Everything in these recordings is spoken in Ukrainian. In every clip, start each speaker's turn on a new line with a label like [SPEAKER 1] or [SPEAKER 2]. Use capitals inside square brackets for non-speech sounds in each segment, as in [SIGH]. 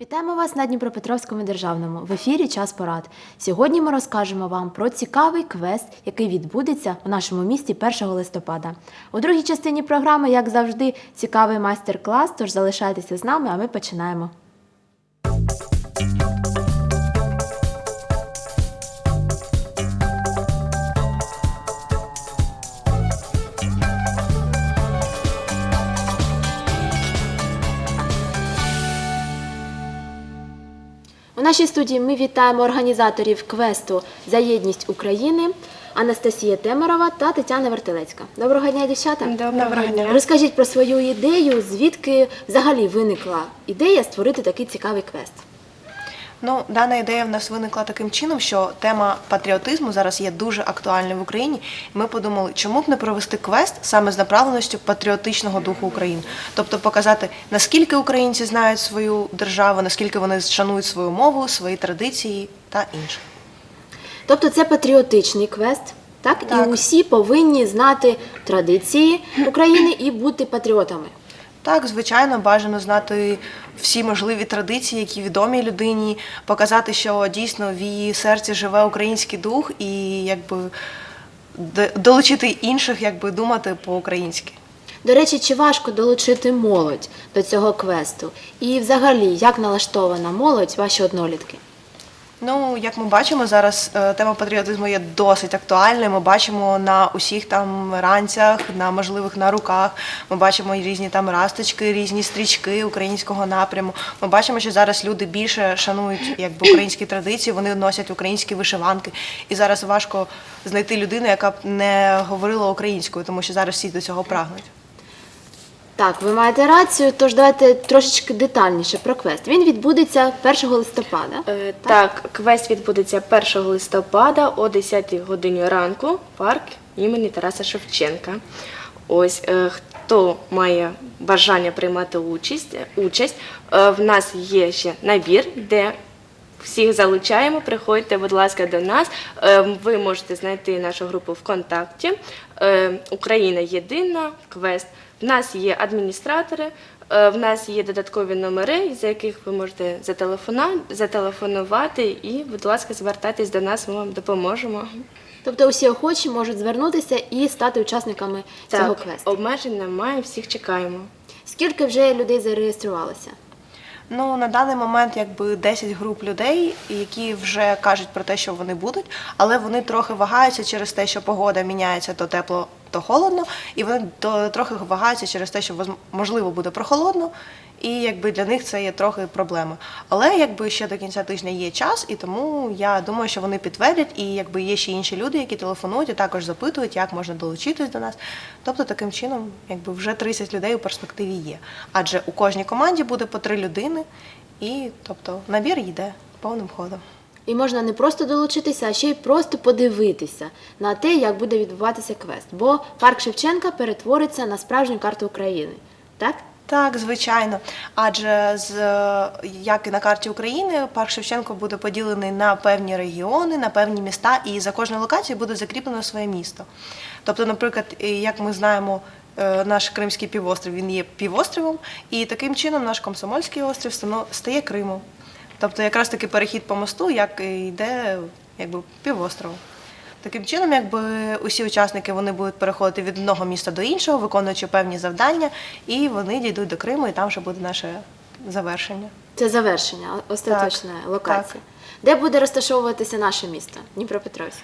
[SPEAKER 1] Вітаємо вас на Дніпропетровському державному в ефірі Час порад. Сьогодні ми розкажемо вам про цікавий квест, який відбудеться у нашому місті 1 листопада. У другій частині програми, як завжди, цікавий майстер-клас. Тож залишайтеся з нами, а ми починаємо. У нашій студії ми вітаємо організаторів квесту за єдність України Анастасія Темерова та Тетяна Вертилецька. Доброго дня, дівчата.
[SPEAKER 2] Доброго дня.
[SPEAKER 1] Розкажіть про свою ідею, звідки взагалі виникла ідея створити такий цікавий квест.
[SPEAKER 2] Ну, дана ідея в нас виникла таким чином, що тема патріотизму зараз є дуже актуальною в Україні. Ми подумали, чому б не провести квест саме з направленістю патріотичного духу України, тобто показати, наскільки українці знають свою державу, наскільки вони шанують свою мову, свої традиції та інше.
[SPEAKER 1] Тобто це патріотичний квест, так?
[SPEAKER 2] Так.
[SPEAKER 1] І усі повинні знати традиції України і бути патріотами.
[SPEAKER 2] Так, звичайно, бажано знати всі можливі традиції, які відомі людині, показати, що дійсно в її серці живе український дух, і якби долучити інших, якби думати по-українськи.
[SPEAKER 1] До речі, чи важко долучити молодь до цього квесту? І взагалі, як налаштована молодь, ваші однолітки?
[SPEAKER 2] Ну, як ми бачимо, зараз е, тема патріотизму є досить актуальною. Ми бачимо на усіх там ранцях, на можливих на руках. Ми бачимо різні там расточки, різні стрічки українського напряму. Ми бачимо, що зараз люди більше шанують якби українські традиції, вони носять українські вишиванки. І зараз важко знайти людину, яка б не говорила українською, тому що зараз всі до цього прагнуть.
[SPEAKER 1] Так, ви маєте рацію, тож давайте трошечки детальніше про квест. Він відбудеться 1 листопада.
[SPEAKER 3] Е, Так, квест відбудеться 1 листопада о 10 годині ранку, парк імені Тараса Шевченка. Ось е, хто має бажання приймати участь, участь е, в нас є ще набір, де всіх залучаємо. Приходьте, будь ласка, до нас. Е, Ви можете знайти нашу групу ВКонтакті. Е, Україна єдина, квест. В нас є адміністратори, е, в нас є додаткові номери, за яких ви можете зателефонувати і, будь ласка, звертайтесь до нас, ми вам допоможемо.
[SPEAKER 1] Тобто усі охочі можуть звернутися і стати учасниками цього квесту.
[SPEAKER 3] обмежень немає, всіх чекаємо.
[SPEAKER 1] Скільки вже людей зареєструвалося?
[SPEAKER 2] Ну на даний момент якби 10 груп людей, які вже кажуть про те, що вони будуть, але вони трохи вагаються через те, що погода міняється то тепло, то холодно, і вони трохи вагаються через те, що можливо буде прохолодно, і якби для них це є трохи проблема. Але якби ще до кінця тижня є час, і тому я думаю, що вони підтвердять, і якби є ще інші люди, які телефонують і також запитують, як можна долучитись до нас. Тобто таким чином, якби вже 30 людей у перспективі є. Адже у кожній команді буде по три людини, і тобто набір йде повним ходом.
[SPEAKER 1] І можна не просто долучитися, а ще й просто подивитися на те, як буде відбуватися квест. Бо парк Шевченка перетвориться на справжню карту України. Так?
[SPEAKER 2] Так, звичайно. Адже з як і на карті України, парк Шевченко буде поділений на певні регіони, на певні міста, і за кожною локацією буде закріплено своє місто. Тобто, наприклад, як ми знаємо. е, Наш Кримський півострів він є півостровом, і таким чином наш Комсомольський острів стає Кримом. Тобто, якраз таки перехід по мосту, як йде якби півостровом. Таким чином, якби усі учасники вони будуть переходити від одного міста до іншого, виконуючи певні завдання, і вони дійдуть до Криму, і там вже буде наше завершення.
[SPEAKER 1] Це завершення, остаточна
[SPEAKER 2] Так,
[SPEAKER 1] локація.
[SPEAKER 2] так.
[SPEAKER 1] Де буде розташовуватися наше місто? Дніпропетровськ.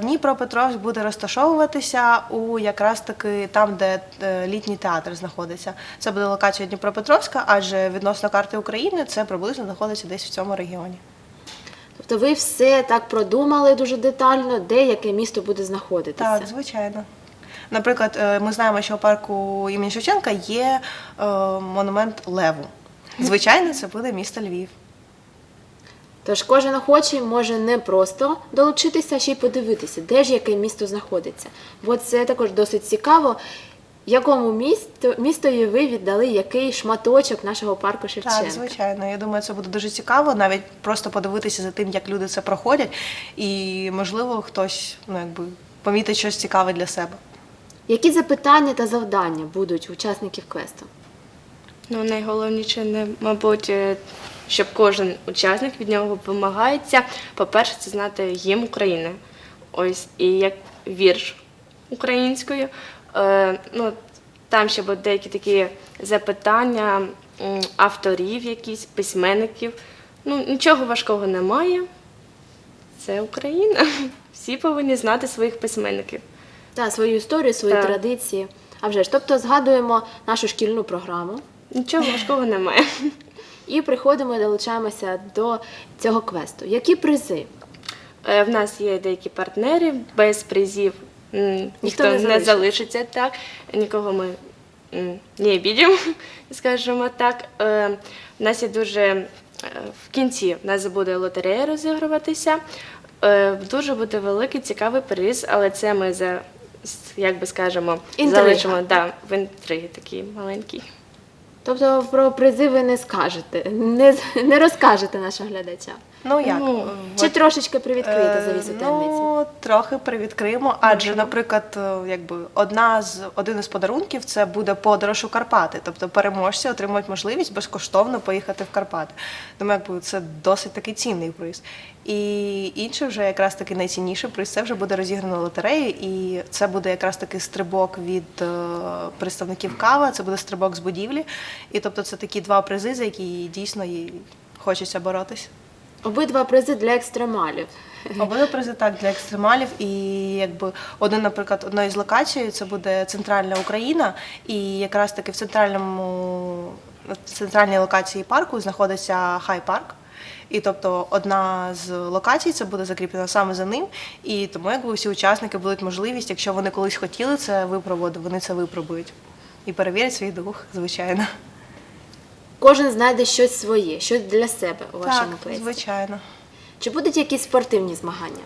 [SPEAKER 2] Дніпропетровськ буде розташовуватися у якраз таки там, де е, літній театр знаходиться. Це буде локація Дніпропетровська, адже відносно карти України це приблизно знаходиться десь в цьому регіоні.
[SPEAKER 1] Тобто ви все так продумали дуже детально, де яке місто буде знаходитися.
[SPEAKER 2] Так, звичайно. Наприклад, е, ми знаємо, що у парку імені Шевченка є е, монумент Леву. Звичайно, це буде місто Львів.
[SPEAKER 1] Тож кожен охочий може не просто долучитися, а ще й подивитися, де ж яке місто знаходиться. Бо це також досить цікаво, якому місто, містові ви віддали який шматочок нашого парку Шевченка.
[SPEAKER 2] Так, звичайно. Я думаю, це буде дуже цікаво, навіть просто подивитися за тим, як люди це проходять, і можливо хтось ну якби помітить щось цікаве для себе.
[SPEAKER 1] Які запитання та завдання будуть у учасників квесту?
[SPEAKER 3] Ну, найголовніше, не, мабуть, е, щоб кожен учасник від нього вимагається. По-перше, це знати гімн України. Ось і як вірш українською. Е, ну, там ще будуть деякі такі запитання авторів, якісь письменників. Ну, нічого важкого немає. Це Україна. [LAUGHS] Всі повинні знати своїх письменників.
[SPEAKER 1] Та свою історію, свої
[SPEAKER 3] Так.
[SPEAKER 1] традиції. А вже ж, тобто згадуємо нашу шкільну програму
[SPEAKER 3] Нічого важкого немає. [LAUGHS]
[SPEAKER 1] і приходимо і долучаємося до цього квесту. Які призи?
[SPEAKER 3] Е, В нас є деякі партнери без призів. М, Ніхто
[SPEAKER 1] не
[SPEAKER 3] не,
[SPEAKER 1] залишиться.
[SPEAKER 3] залишиться так. Нікого ми м, не обідемо, [LAUGHS] скажімо так. Е, У нас є дуже е, в кінці в нас буде лотерея розігруватися. Е, Дуже буде великий цікавий приз, але це ми за с- як би скажемо,
[SPEAKER 1] Інтрига.
[SPEAKER 3] залишимо да, в інтриги такий маленький.
[SPEAKER 1] Тобто про призи ви не скажете, не, з- не розкажете нашим глядачам.
[SPEAKER 2] Ну як?
[SPEAKER 3] Ну,
[SPEAKER 1] Чи
[SPEAKER 2] От,
[SPEAKER 1] трошечки привідкриєте
[SPEAKER 2] е,
[SPEAKER 1] завісу таємниці?
[SPEAKER 2] Ну, трохи привідкриємо, адже, наприклад, е, якби одна з один із подарунків це буде подорож у Карпати. Тобто переможці отримують можливість безкоштовно поїхати в Карпати. Тому якби це досить такий цінний приз. І інший вже якраз таки найцінніший приз це вже буде розіграно лотерею, і це буде якраз таки стрибок від е, представників кава, це буде стрибок з будівлі. І тобто це такі два призи, за які дійсно їй хочеться боротися.
[SPEAKER 1] Обидва призи для екстремалів.
[SPEAKER 2] Обидва призи так для екстремалів, і якби один, наприклад, одної з локацій це буде центральна Україна, і якраз таки в центральному в центральній локації парку знаходиться хай парк. І тобто одна з локацій це буде закріплена саме за ним. І тому якби всі учасники будуть можливість, якщо вони колись хотіли це випробувати, вони це випробують. І перевірять свій дух, звичайно.
[SPEAKER 1] Кожен знайде щось своє, щось для себе у вашому
[SPEAKER 2] так,
[SPEAKER 1] квесті.
[SPEAKER 2] звичайно.
[SPEAKER 1] Чи будуть якісь спортивні змагання?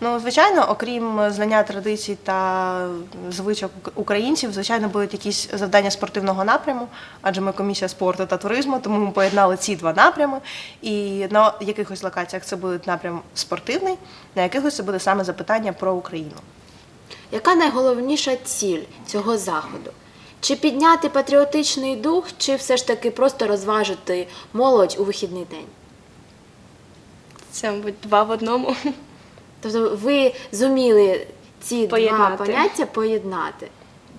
[SPEAKER 2] Ну, звичайно, окрім знання традицій та звичок українців, звичайно, будуть якісь завдання спортивного напряму, адже ми комісія спорту та туризму, тому ми поєднали ці два напрями. І на якихось локаціях це буде напрям спортивний, на якихось це буде саме запитання про Україну.
[SPEAKER 1] Яка найголовніша ціль цього заходу? Чи підняти патріотичний дух, чи все ж таки просто розважити молодь у вихідний день?
[SPEAKER 3] Це, мабуть, два в одному.
[SPEAKER 1] Тобто ви зуміли ці два поняття поєднати.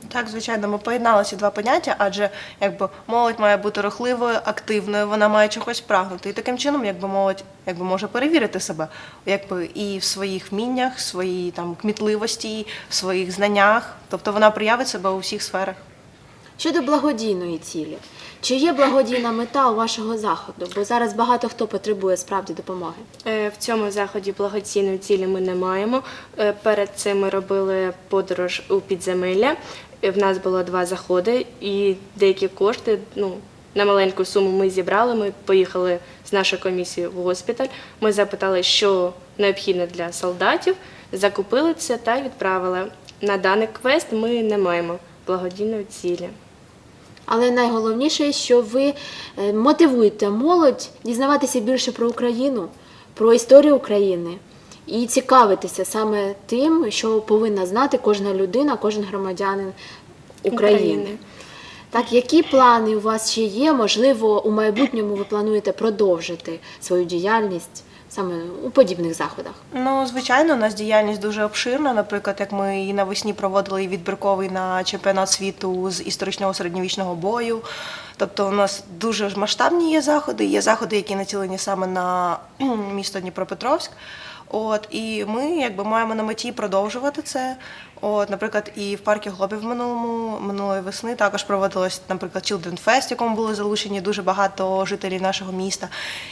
[SPEAKER 2] Так, звичайно, ми поєднали ці два поняття, адже якби молодь має бути рухливою, активною, вона має чогось прагнути. І таким чином, якби молодь якби може перевірити себе, якби і в своїх вміннях, в своїй там кмітливості, в своїх знаннях. Тобто вона проявить себе у всіх сферах.
[SPEAKER 1] Щодо благодійної цілі, чи є благодійна мета у вашого заходу? Бо зараз багато хто потребує справді допомоги.
[SPEAKER 3] Е, В цьому заході благодійної цілі ми не маємо. Е, Перед цим ми робили подорож у підземелля. Е, В нас було два заходи, і деякі кошти, ну на маленьку суму ми зібрали. Ми поїхали з нашою комісією в госпіталь. Ми запитали, що необхідно для солдатів, закупили це та відправили. На даний квест ми не маємо благодійної цілі.
[SPEAKER 1] Але найголовніше, що ви е, мотивуєте молодь дізнаватися більше про Україну, про історію України і цікавитися саме тим, що повинна знати кожна людина, кожен громадянин України.
[SPEAKER 3] України.
[SPEAKER 1] Так, які плани у вас ще є? Можливо, у майбутньому ви плануєте продовжити свою діяльність саме у подібних заходах?
[SPEAKER 2] Ну, звичайно, у нас діяльність дуже обширна. Наприклад, як ми і навесні проводили відбірковий на чемпіонат світу з історичного середньовічного бою. Тобто у нас дуже масштабні є заходи, є заходи, які націлені саме на місто Дніпропетровськ. От і ми якби маємо на меті продовжувати це. От, наприклад, і в парку Глобів минулому минулої весни також проводилось, наприклад, Children Fest, якому були залучені дуже багато жителів нашого міста.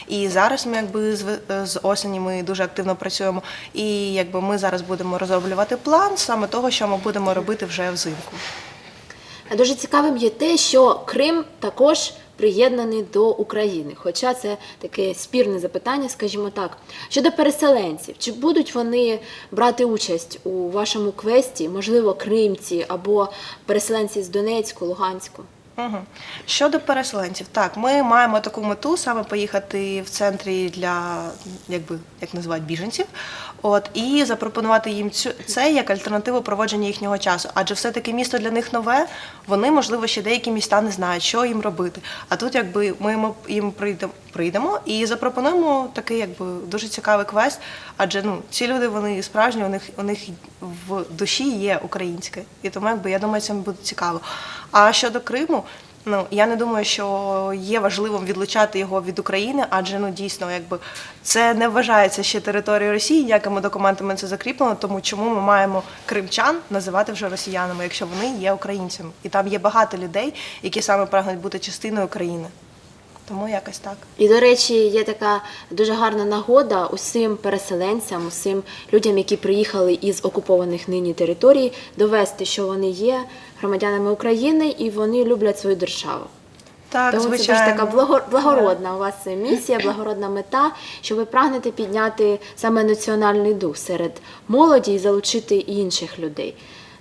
[SPEAKER 2] І зараз ми якби з, з осені ми дуже активно працюємо. І якби ми зараз будемо розроблювати план саме того, що ми будемо робити вже взимку.
[SPEAKER 1] Дуже цікавим є те, що Крим також приєднаний до України. Хоча це таке спірне запитання, скажімо так. Щодо переселенців, чи будуть вони брати участь у вашому квесті, можливо, кримці або переселенці з Донецьку, Луганську?
[SPEAKER 2] Угу. Щодо переселенців, так, ми маємо таку мету саме поїхати в центрі для, якби, як називають, біженців, от, і запропонувати їм цю, це як альтернативу проводження їхнього часу. Адже все-таки місто для них нове, вони, можливо, ще деякі міста не знають, що їм робити. А тут якби ми їм- прийдемо, прийдемо і запропонуємо такий якби, дуже цікавий квест, адже ну, ці люди вони справжні, у них, у них в душі є українське. І тому якби, я думаю, це буде цікаво. А щодо Криму, ну я не думаю, що є важливим відлучати його від України, адже ну дійсно, якби це не вважається ще територією Росії, ніякими документами це закріплено. Тому чому ми маємо кримчан називати вже росіянами, якщо вони є українцями, і там є багато людей, які саме прагнуть бути частиною України. Тому якось так.
[SPEAKER 1] І, до речі, є така дуже гарна нагода усім переселенцям, усім людям, які приїхали із окупованих нині територій, довести, що вони є громадянами України і вони люблять свою державу.
[SPEAKER 2] Так,
[SPEAKER 1] Тому
[SPEAKER 2] звичайно.
[SPEAKER 1] це така благо- благородна у вас місія, благородна мета, що ви прагнете підняти саме національний дух серед молоді і залучити інших людей.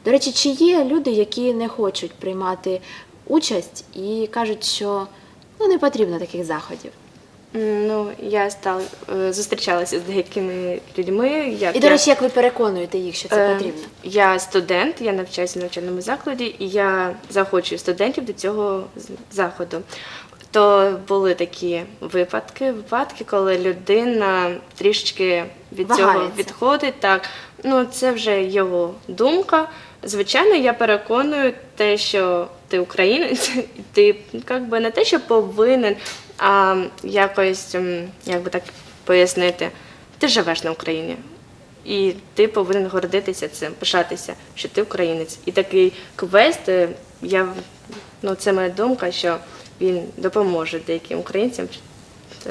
[SPEAKER 1] До речі, чи є люди, які не хочуть приймати участь і кажуть, що ну не потрібно таких заходів.
[SPEAKER 3] Ну, я стала е, зустрічалася з деякими людьми. Як
[SPEAKER 1] І до
[SPEAKER 3] я-
[SPEAKER 1] речі, як ви переконуєте їх, що це
[SPEAKER 3] Е,
[SPEAKER 1] потрібно?
[SPEAKER 3] Я студент, я навчаюся в навчальному закладі, і я захочую студентів до цього з- заходу. То були такі випадки, випадки, коли людина трішечки від цього
[SPEAKER 1] Вагається.
[SPEAKER 3] відходить. Так, ну це вже його думка. Звичайно, я переконую те, що ти українець, [LAUGHS] і ти як би не те, що повинен, а якось, як би так пояснити, ти живеш на Україні. І ти повинен гордитися цим, пишатися, що ти українець. І такий квест, е, я, ну, це моя думка, що він допоможе деяким українцям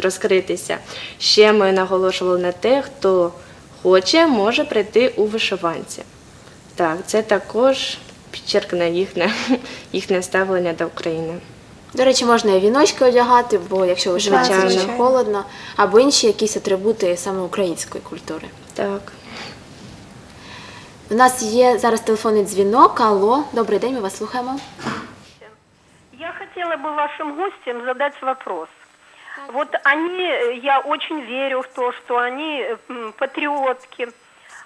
[SPEAKER 3] розкритися. Ще ми наголошували на те, хто хоче, може прийти у вишиванці. Так, це також підчеркне їхнє, [LAUGHS] їхнє ставлення до України.
[SPEAKER 1] До речі, можна і віночки одягати, бо якщо ви живете
[SPEAKER 3] Звичайно.
[SPEAKER 1] дуже холодно, або інші якісь атрибути саме української культури.
[SPEAKER 3] Так.
[SPEAKER 1] У нас є зараз телефонний дзвінок. Алло, добрий день, ми вас слухаємо.
[SPEAKER 4] Я хотела бы вашим гостям задать вопрос. Вот они, э, я очень верю в то, что они э, м, патриотки,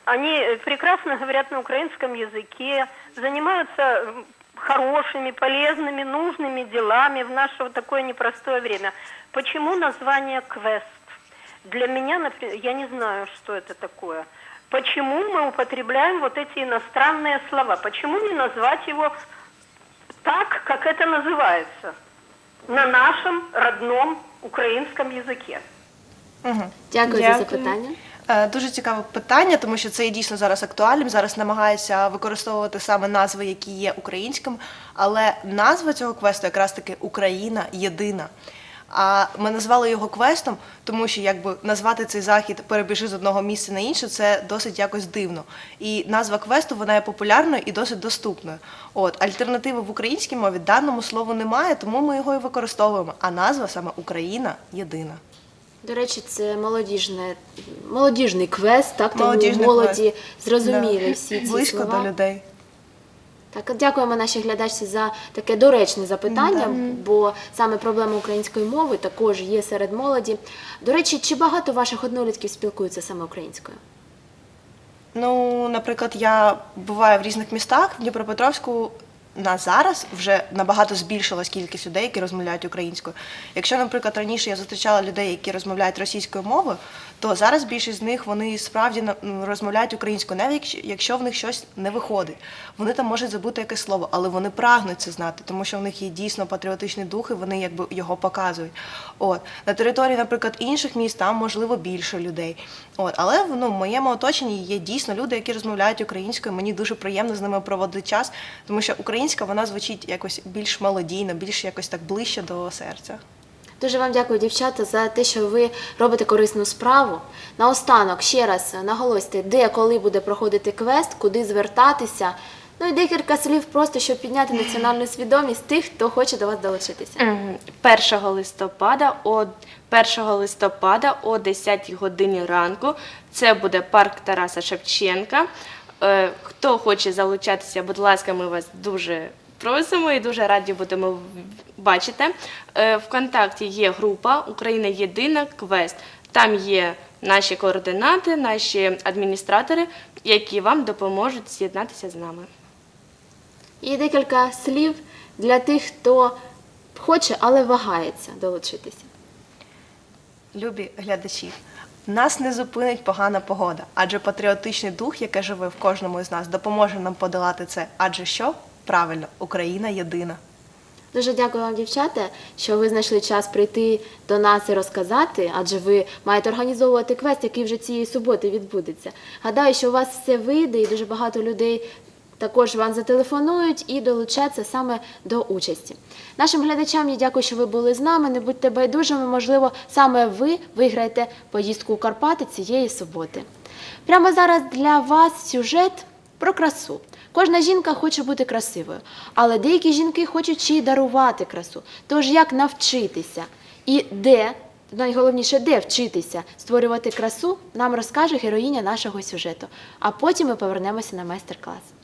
[SPEAKER 4] они э, прекрасно говорят на украинском языке, занимаются м, хорошими, полезными, нужными делами в наше вот такое непростое время. Почему название квест? Для меня, например, я не знаю, что это такое. Почему мы употребляем вот эти иностранные слова? Почему не назвать его так, как это называется, на нашем родном украинском языке.
[SPEAKER 2] Угу.
[SPEAKER 1] Дякую, за
[SPEAKER 3] Дякую.
[SPEAKER 1] запитання.
[SPEAKER 2] Е, Дуже цікаве питання, тому що це є дійсно зараз актуальним. Зараз намагаються використовувати саме назви, які є українськими, але назва цього квесту якраз таки Україна єдина. А ми назвали його квестом, тому що якби назвати цей захід перебіжи з одного місця на інше, це досить якось дивно. І назва квесту вона є популярною і досить доступною. От альтернативи в українській мові даному слову немає, тому ми його і використовуємо. А назва саме Україна єдина.
[SPEAKER 1] До речі, це молодіжне, молодіжний квест, так тому
[SPEAKER 2] Молодіжний
[SPEAKER 1] молоді
[SPEAKER 2] квест.
[SPEAKER 1] зрозуміли
[SPEAKER 2] Да.
[SPEAKER 1] всі ці
[SPEAKER 2] близько
[SPEAKER 1] слова.
[SPEAKER 2] до людей.
[SPEAKER 1] Так, дякуємо нашій глядачці за таке доречне запитання, бо саме проблема української мови також є серед молоді. До речі, чи багато ваших однолітків спілкуються саме українською?
[SPEAKER 2] Ну, наприклад, я буваю в різних містах. В Дніпропетровську на зараз вже набагато збільшилась кількість людей, які розмовляють українською. Якщо, наприклад, раніше я зустрічала людей, які розмовляють російською мовою, то зараз більшість з них вони справді розмовляють українською, навіть якщо в них щось не виходить. Вони там можуть забути якесь слово, але вони прагнуть це знати, тому що в них є дійсно патріотичний дух, і вони якби його показують. От на території, наприклад, інших міст там можливо більше людей. От, але ну, в моєму оточенні є дійсно люди, які розмовляють українською. Мені дуже приємно з ними проводити час, тому що українська вона звучить якось більш мелодійно, більш якось так ближче до серця.
[SPEAKER 1] Дуже вам дякую, дівчата, за те, що ви робите корисну справу. Наостанок ще раз наголосьте, де коли буде проходити квест, куди звертатися. Ну і декілька слів просто, щоб підняти національну свідомість тих, хто хоче до вас долучитися.
[SPEAKER 3] 1 листопада о 1 листопада о 10 годині ранку. Це буде парк Тараса Шевченка. Е, Хто хоче залучатися, будь ласка, ми вас дуже просимо і дуже раді будемо бачити. Е, Вконтакті є група Україна Єдина Квест. Там є наші координати, наші адміністратори, які вам допоможуть з'єднатися з нами.
[SPEAKER 1] І декілька слів для тих, хто хоче, але вагається долучитися.
[SPEAKER 2] Любі глядачі, нас не зупинить погана погода, адже патріотичний дух, який живе в кожному із нас, допоможе нам подолати це. Адже що? Правильно, Україна єдина.
[SPEAKER 1] Дуже дякую вам, дівчата, що ви знайшли час прийти до нас і розказати, адже ви маєте організовувати квест, який вже цієї суботи відбудеться. Гадаю, що у вас все вийде, і дуже багато людей також вам зателефонують і долучаться саме до участі. Нашим глядачам я дякую, що ви були з нами. Не будьте байдужими, можливо, саме ви виграєте поїздку у Карпати цієї суботи. Прямо зараз для вас сюжет про красу. Кожна жінка хоче бути красивою, але деякі жінки хочуть ще й дарувати красу. Тож як навчитися і де, найголовніше, де вчитися створювати красу, нам розкаже героїня нашого сюжету. А потім ми повернемося на майстер-клас.